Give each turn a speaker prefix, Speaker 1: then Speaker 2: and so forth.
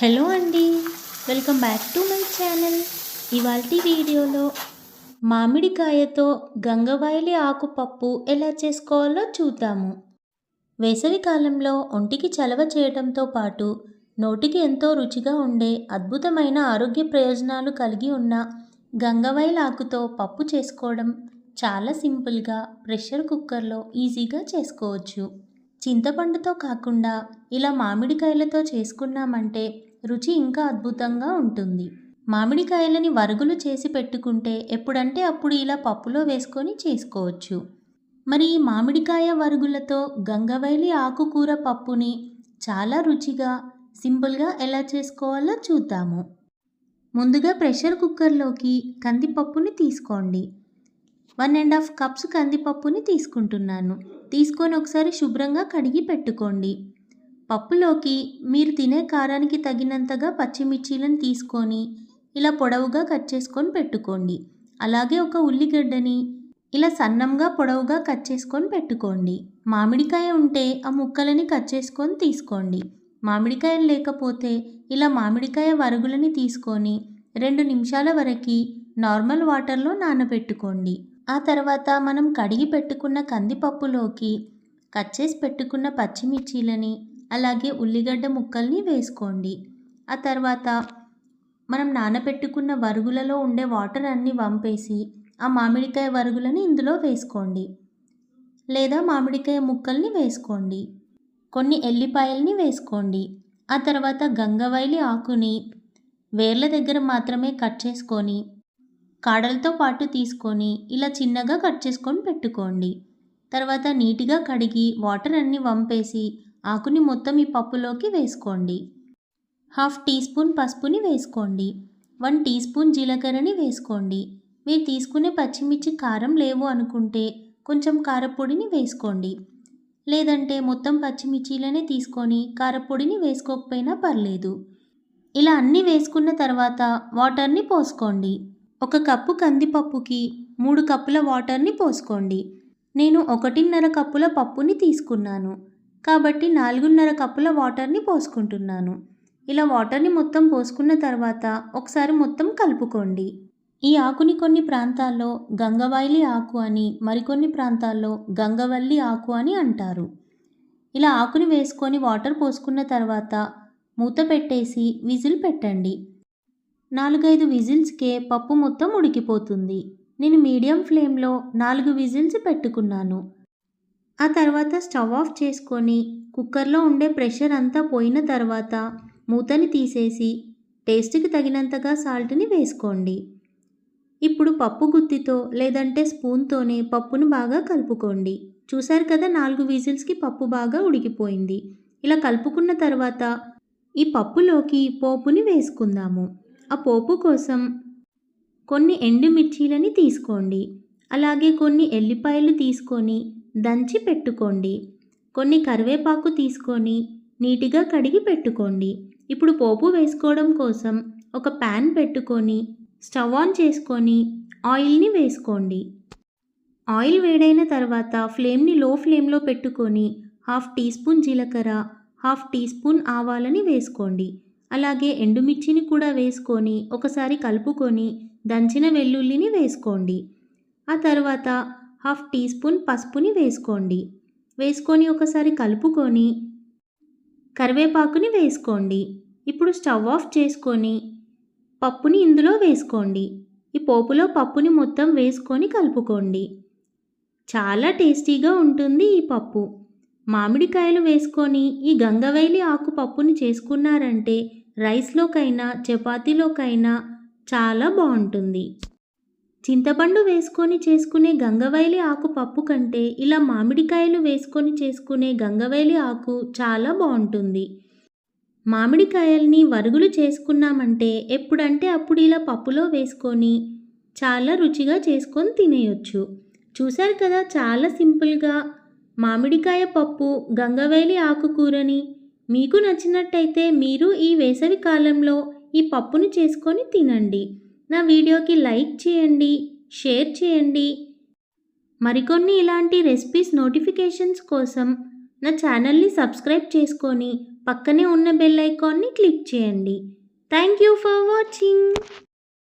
Speaker 1: Hello అండి welcome back to my channel. ఇవాల్టి వీడియోలో మామిడికాయతో గంగవాయిలి ఆకుపప్పు ఎలా చేసుకోవాలో చూద్దాము. వేసవికాలంలో ఒంటికి చలవ చేయడంతో పాటు నోటికి ఎంతో రుచిగా ఉండే అద్భుతమైన ఆరోగ్య ప్రయోజనాలు కలిగి ఉన్న గంగవాయిలి ఆకుతో పప్పు చేసుకోవడం చాలా సింపుల్గా ప్రెషర్ కుక్కర్లో ఈజీగా చేసుకోవచ్చు. చింతపండుతో కాకుండా ఇలా మామిడికాయలతో చేసుకున్నామంటే రుచి ఇంకా అద్భుతంగా ఉంటుంది. మామిడికాయలని వరుగులు చేసి పెట్టుకుంటే ఎప్పుడంటే అప్పుడు ఇలా పప్పులో వేసుకొని చేసుకోవచ్చు. మరి ఈ మామిడికాయ వరుగులతో గంగవైలి ఆకుకూర పప్పుని చాలా రుచిగా సింపుల్గా ఎలా చేసుకోవాలో చూద్దాము. ముందుగా ప్రెషర్ కుక్కర్లోకి కందిపప్పుని తీసుకోండి. వన్ అండ్ హాఫ్ కప్స్ కందిపప్పుని తీసుకుంటున్నాను. తీసుకొని ఒకసారి శుభ్రంగా కడిగి పెట్టుకోండి. పప్పులోకి మీరు తినే కారానికి తగినంతగా పచ్చిమిర్చీలను తీసుకొని ఇలా పొడవుగా కట్ చేసుకొని పెట్టుకోండి. అలాగే ఒక ఉల్లిగడ్డని ఇలా సన్నంగా పొడవుగా కట్ చేసుకొని పెట్టుకోండి. మామిడికాయ ఉంటే ఆ ముక్కలని కట్ చేసుకొని తీసుకోండి. మామిడికాయలు లేకపోతే ఇలా మామిడికాయ వరుగులని తీసుకొని రెండు నిమిషాల వరకు నార్మల్ వాటర్లో నానబెట్టుకోండి. ఆ తర్వాత మనం కడిగి పెట్టుకున్న కందిపప్పులోకి కట్ చేసి పెట్టుకున్న పచ్చిమిర్చీలని అలాగే ఉల్లిగడ్డ ముక్కల్ని వేసుకోండి. ఆ తర్వాత మనం నానబెట్టుకున్న వరుగులలో ఉండే వాటర్ అన్నీ వంపేసి ఆ మామిడికాయ వరుగులని ఇందులో వేసుకోండి. లేదా మామిడికాయ ముక్కల్ని వేసుకోండి. కొన్ని ఎల్లిపాయల్ని వేసుకోండి. ఆ తర్వాత గంగవైలి ఆకుని వేర్ల దగ్గర మాత్రమే కట్ చేసుకొని కాడలతో పాటు తీసుకొని ఇలా చిన్నగా కట్ చేసుకొని పెట్టుకోండి. తర్వాత నీట్గా కడిగి వాటర్ అన్నీ వంపేసి ఆకుని మొత్తం ఈ పప్పులోకి వేసుకోండి. హాఫ్ టీ స్పూన్ పసుపుని వేసుకోండి. వన్ టీ స్పూన్ జీలకర్రని వేసుకోండి. మీరు తీసుకునే పచ్చిమిర్చి కారం లేవు అనుకుంటే కొంచెం కారపొడిని వేసుకోండి. లేదంటే మొత్తం పచ్చిమిర్చీలనే తీసుకొని కారపొడిని వేసుకోకపోయినా పర్లేదు. ఇలా అన్నీ వేసుకున్న తర్వాత వాటర్ని పోసుకోండి. ఒక కప్పు కందిపప్పుకి మూడు కప్పుల వాటర్ని పోసుకోండి. నేను ఒకటిన్నర కప్పుల పప్పుని తీసుకున్నాను. కాబట్టి నాలుగున్నర కప్పుల వాటర్ని పోసుకుంటున్నాను. ఇలా వాటర్ని మొత్తం పోసుకున్న తర్వాత ఒకసారి మొత్తం కలుపుకోండి. ఈ ఆకుని కొన్ని ప్రాంతాల్లో గంగవాయిలి ఆకు అని మరికొన్ని ప్రాంతాల్లో గంగవల్లి ఆకు అని అంటారు. ఇలా ఆకుని వేసుకొని వాటర్ పోసుకున్న తర్వాత మూత పెట్టేసి విజిల్ పెట్టండి. నాలుగైదు విజిల్స్కే పప్పు మొత్తం ఉడికిపోతుంది. నేను మీడియం ఫ్లేమ్లో నాలుగు విజిల్స్ పెట్టుకున్నాను. ఆ తర్వాత స్టవ్ ఆఫ్ చేసుకొని కుక్కర్లో ఉండే ప్రెషర్ అంతా పోయిన తర్వాత మూతని తీసేసి టేస్ట్కి తగినంతగా సాల్ట్ని వేసుకోండి. ఇప్పుడు పప్పు గుత్తితో లేదంటే స్పూన్తోనే పప్పును బాగా కలుపుకోండి. చూశారు కదా నాలుగు విజిల్స్కి పప్పు బాగా ఉడికిపోయింది. ఇలా కలుపుకున్న తర్వాత ఈ పప్పులోకి పోపుని వేసుకుందాము. ఆ పోపు కోసం కొన్ని ఎండుమిర్చీలని తీసుకోండి. అలాగే కొన్ని ఎల్లిపాయలు తీసుకొని దంచి పెట్టుకోండి. కొన్ని కరివేపాకు తీసుకొని నీట్గా కడిగి పెట్టుకోండి. ఇప్పుడు పోపు వేసుకోవడం కోసం ఒక ప్యాన్ పెట్టుకొని స్టవ్ ఆన్ చేసుకొని ఆయిల్ని వేసుకోండి. ఆయిల్ వేడైన తర్వాత ఫ్లేమ్ని లో ఫ్లేమ్లో పెట్టుకొని హాఫ్ టీ స్పూన్ జీలకర్ర హాఫ్ టీ స్పూన్ ఆవాలని వేసుకోండి. అలాగే ఎండుమిర్చిని కూడా వేసుకొని ఒకసారి కలుపుకొని దంచిన వెల్లుల్లిని వేసుకోండి. ఆ తర్వాత హాఫ్ టీ స్పూన్ పసుపుని వేసుకోండి. వేసుకొని ఒకసారి కలుపుకొని కరివేపాకుని వేసుకోండి. ఇప్పుడు స్టవ్ ఆఫ్ చేసుకొని పప్పుని ఇందులో వేసుకోండి. ఈ పోపులో పప్పుని మొత్తం వేసుకొని కలుపుకోండి. చాలా టేస్టీగా ఉంటుంది ఈ పప్పు. మామిడికాయలు వేసుకొని ఈ గంగవైలి ఆకు పప్పుని చేసుకున్నారంటే రైస్లోకైనా చపాతీలోకైనా చాలా బాగుంటుంది. చింతపండు వేసుకొని చేసుకునే గంగవైలి ఆకు పప్పు కంటే ఇలా మామిడికాయలు వేసుకొని చేసుకునే గంగవైలి ఆకు చాలా బాగుంటుంది. మామిడికాయల్ని వరుగులు చేసుకున్నామంటే ఎప్పుడంటే అప్పుడు ఇలా పప్పులో వేసుకొని చాలా రుచిగా చేసుకొని తినేయొచ్చు. చూశారు కదా చాలా సింపుల్గా మామిడికాయ పప్పు గంగవేలి ఆకుకూరని మీకు నచ్చినట్టయితే మీరు ఈ వేసవి కాలంలో ఈ పప్పును చేసుకొని తినండి. నా వీడియోకి లైక్ చేయండి షేర్ చేయండి. మరికొన్ని ఇలాంటి రెసిపీస్ నోటిఫికేషన్స్ కోసం నా ఛానల్ని సబ్స్క్రైబ్ చేసుకొని పక్కనే ఉన్న బెల్ ఐకాన్ని క్లిక్ చేయండి. Thank you for watching.